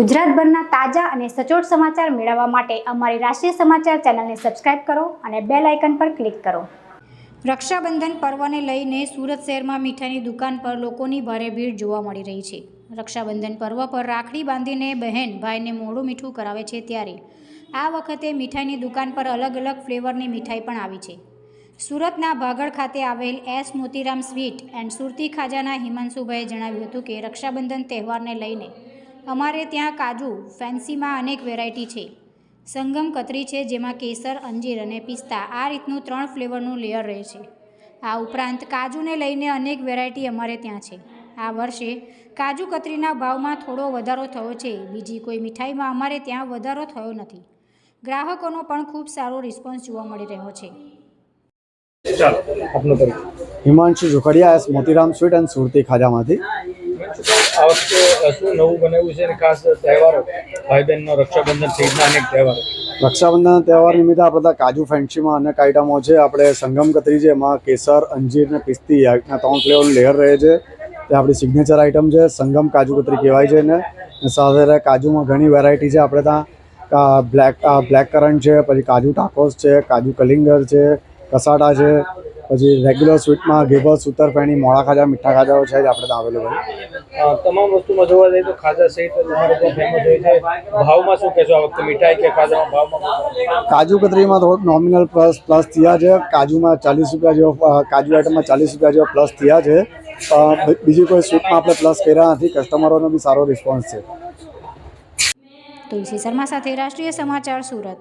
ગુજરાતભરના તાજા અને સચોટ સમાચાર મેળવવા માટે અમારી રાષ્ટ્રીય સમાચાર ચેનલને સબસ્ક્રાઇબ કરો અને બેલ આઇકન પર ક્લિક કરો. રક્ષાબંધન પર્વને લઈને સુરત શહેરમાં મીઠાઈની દુકાન પર લોકોની ભારે ભીડ જોવા મળી રહી છે. રક્ષાબંધન પર્વ પર રાખડી બાંધીને બહેન, ભાઈને મોઢું મીઠું કરાવે છે ત્યારે. આ વખતે મીઠાઈની દુકાન પર અલગ અલગ ફ્લેવરની મીઠાઈ પણ આવી છે. સુરતના ભાગળ ખાતે આવેલ S Motiram sweet and Surti ખાજાના હિમાંશુભાઈએ જણાવ્યું હતું કે રક્ષાબંધન તહેવારને લઈને અમારે ત્યાં કાજુ ફેન્સીમાં અનેક વેરાયટી છે. સંગમ કતરી છે જેમાં કેસર અંજીર અને પિસ્તા આ રીતનું ત્રણ ફ્લેવરનું લેયર રહે છે. આ ઉપરાંત કાજુને લઈને અનેક વેરાયટી અમારે ત્યાં છે. આ વર્ષે કાજુ કતરીના ભાવમાં થોડો વધારો થયો છે. બીજી કોઈ મીઠાઈમાં અમારે ત્યાં વધારો થયો નથી. ગ્રાહકોનો પણ ખૂબ સારો રિસ્પોન્સ જોવા મળી રહ્યો છે. ચાલો આપનો પરિચય હિમાંશુ જોખડિયા મોતીરામ સ્વીટ એન્ડ સુરતી ખાજામાંથી. આ વખતે શું નવું બનાવ્યું છે ખાસ તહેવારો ભાઈ બહેનનો રક્ષાબંધન સહિતના અનેક તહેવારો. રક્ષાબંધન તહેવાર નિમિત્તે આ બધા કાજુ ફેન્સીમાં અનેક આઇટમો છે. આપણે સંગમ કતરી છે, એમાં કેસર, અંજીર ને પિસ્તી ત્રણ ફ્લેવર લેયર રહે છે. તે આપણી સિગ્નેચર આઇટમ છે. સંગમ કાજુ કતરી કહેવાય છે એને. સાથે સાથે કાજુમાં ઘણી વેરાયટી છે. આપણે ત્યાં બ્લેક બ્લેક કરન્ટ છે, પછી કાજુ ટાકોસ છે, કાજુ કલિંગર છે કસાટા છે પછી રેગ્યુલર સ્વીટમાં ઘેબર સુતરફેણી મોળા ખાજા મીઠા ખાજાઓ છે જ આપણે ત્યાં અવેલેબલ તમામ વસ્તુમાં જોવા જઈએ તો ખાજા સહિત તમારે ત્યાં ફેમસ હોય છે. ભાવમાં શું કહેશો આ વખતે? મીઠાઈ કે ખાજામાં ભાવમાં કાજુ કતરીમાં થોડોક નોમિનલ પ્લસ પ્લસ થયા છે. કાજુમાં ચાલીસ રૂપિયા જેવો કાજુ આઈટમમાં ચાલીસ રૂપિયા જેવો પ્લસ થયા છે. બીજી કોઈ સ્વીટમાં આપણે પ્લસ કર્યા નથી. કસ્ટમરોનો બી સારો રિસ્પોન્સ છે. તુલસી શર્મા સાથે રાષ્ટ્રીય સમાચાર સુરત.